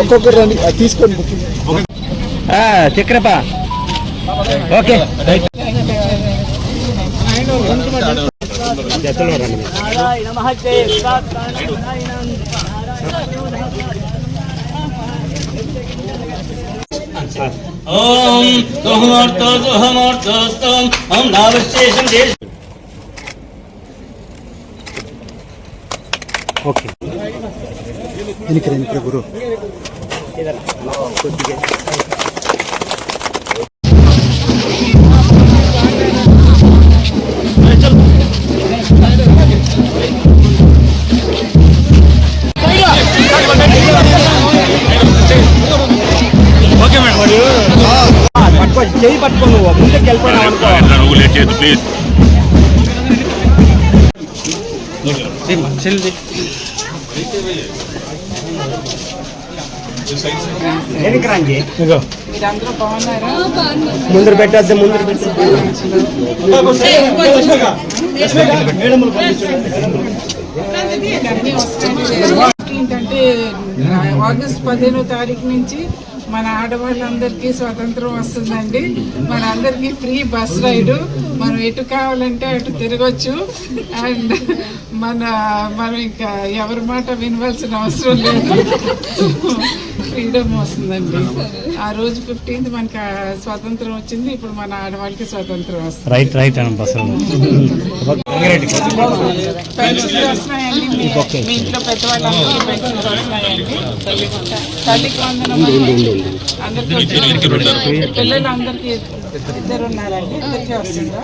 ఒక్కొక్కరు రండి అది తీసుకోండి చక్రపా. ఓకే ఓం సుహమూర్తో సుహమూర్తోస్తం ఓం నావశేషం దేశ ఓకే వెనక్కి వెనక్కి గురు పట్టుకో చెయ్యి పట్టుకో నువ్వు ముందుకు వెళ్ళిపోయినావు అనుకో నువ్వు లేట్ చేయొద్దు ప్లీజ్ మీరందరూ బాగున్నారా ముందర పెట్టద్దు ముందర ఏంటంటే ఆగస్ట్ పదిహేనో తారీఖు నుంచి మన ఆడవాళ్ళందరికీ స్వతంత్రం వస్తుందండి. మన అందరికీ ఫ్రీ బస్ రైడు. మనం ఎటు కావాలంటే అటు తిరగచ్చు. అండ్ మన మనం ఇంకా ఎవరి మాట వినవలసిన అవసరం లేదు. ఫ్రీడమ్ వస్తుందండి. ఆ రోజు ఫిఫ్టీన్త్ మనకి స్వాతంత్రం వచ్చింది ఇప్పుడు మన ఆడవాళ్ళకి స్వాతంత్రం వస్తుంది. రైట్ రైట్ పెన్షన్లు వస్తున్నాయండి. మీ ఇంట్లో పెద్దవాళ్ళందరికీ పెన్షన్లు వస్తున్నాయండి. తల్లికి వందనం అందరికీ? పిల్లలందరికీ ఇద్దరు ఉన్నారండి. ఇద్దరికి వస్తుందా?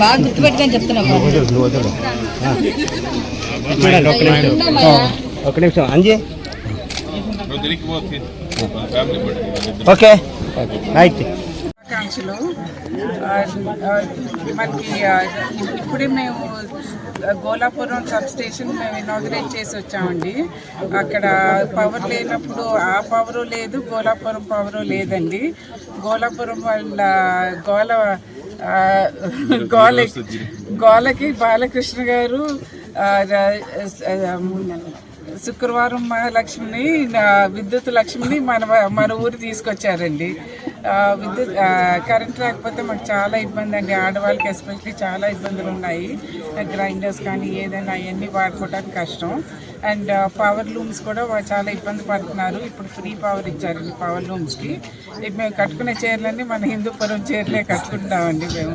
బాగా గుర్తుపెట్టుకొని చెప్తున్నా ఒక నిమిషం అంజీ ఓకే రైట్ ఆకాంక్షలు మనకి ఇప్పుడే మేము గోలాపురం సబ్ స్టేషన్ మేము ఇనాగ్రేట్ చేసి వచ్చామండి. అక్కడ పవర్ లేనప్పుడు ఆ పవరు లేదు గోలాపురం పవరు లేదండి. గోలాపురం వాళ్ళ గోల గోల గోలకి బాలకృష్ణ గారు శుక్రవారం మహాలక్ష్మిని విద్యుత్ లక్ష్మిని మన మన ఊరు తీసుకొచ్చారండి. విద్యుత్ కరెంట్ రాకపోతే మాకు చాలా ఇబ్బంది అండి. ఆడవాళ్ళకి ఎస్పెషలీ చాలా ఇబ్బందులు ఉన్నాయి. గ్రైండర్స్ కానీ ఏదైనా అవన్నీ వాడుకోవడానికి కష్టం. అండ్ పవర్ లూమ్స్ కూడా చాలా ఇబ్బంది పడుతున్నారు. ఇప్పుడు ఫ్రీ పవర్ ఇచ్చారండి పవర్ లూమ్స్కి మేము కట్టుకునే చీరలన్నీ మన హిందూపురం చీరలే కట్టుకుంటామండి మేము.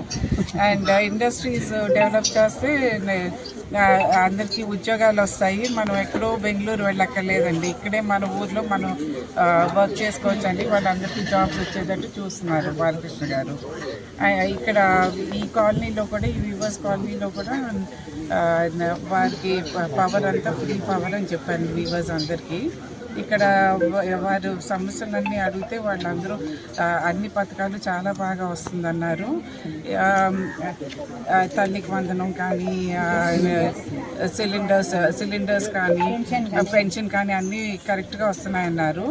అండ్ ఇండస్ట్రీస్ డెవలప్ చేస్తే అందరికీ ఉద్యోగాలు వస్తాయి. మనం ఎక్కడో బెంగళూరు వెళ్ళక్కర్లేదండి. ఇక్కడే మన ఊర్లో మనం వర్క్ చేసుకోవచ్చు అండి వాళ్ళందరికీ జాబ్స్ వచ్చేటట్టు చూస్తున్నారు బాలకృష్ణ గారు. ఆ, ఇక్కడ ఈ కాలనీలో కూడా ఈ వివర్స్ కాలనీలో కూడా వారికి పవర్ అంతా ఫ్రీ పవర్ అని చెప్పాను వివర్స్ అందరికీ. ఇక్కడ వారు సమస్యలన్నీ అడిగితే వాళ్ళందరూ అన్ని పథకాలు చాలా బాగా వస్తుందన్నారు. తల్లికి వందనం కానీ సిలిండర్స్ సిలిండర్స్ కానీ పెన్షన్ కానీ అన్నీ కరెక్ట్గా వస్తున్నాయన్నారు.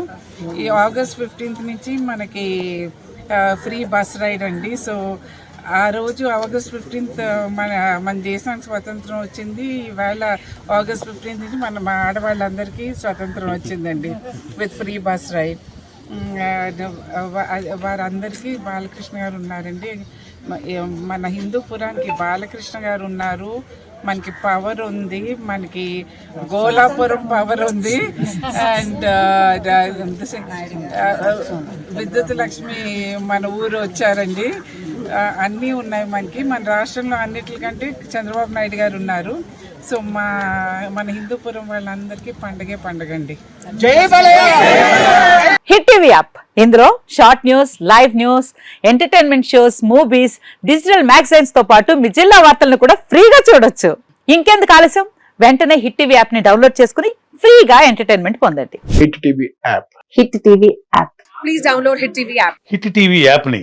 ఈ ఆగస్ట్ ఫిఫ్టీన్త్ నుంచి మనకి ఫ్రీ బస్ రైడ్ అండి. సో ఆ రోజు ఆగస్ట్ ఫిఫ్టీన్త్ మన మన దేశానికి స్వతంత్రం వచ్చింది. ఇవాళ ఆగస్ట్ ఫిఫ్టీన్త్ నుంచి మన మా ఆడవాళ్ళందరికీ స్వతంత్రం వచ్చిందండి. With free bus ride. వారందరికీ బాలకృష్ణ గారు ఉన్నారండి. మన హిందూ పురానికి బాలకృష్ణ గారు ఉన్నారు. మనకి పవర్ ఉంది. మనకి గోలాపురం పవర్ ఉంది. అండ్ విద్యుత్ లక్ష్మి మన ఊరు వచ్చారండి. అన్నీ ఉన్నాయి మనకి. మన రాష్ట్రంలో అన్నిటికంటే చంద్రబాబు నాయుడు గారు ఉన్నారు. సో మా మన హిందూపురం వాళ్ళందరికీ పండగే పండగ అండి హిట్ టీవీ యాప్. ఇందులో short news live news entertainment shows movies digital మ్యాగజైన్స్తో పాటు మీ జిల్లా వార్తలను కూడా ఫ్రీగా చూడొచ్చు. ఇంకెందుకు ఆలస్యం? వెంటనే హిట్ టీవీ యాప్ని డౌన్లోడ్ చేసుకుని ఫ్రీగా ఎంటర్టైన్మెంట్ పొందండి. Hit TV app. Hit TV app. Hit TV యాప్ని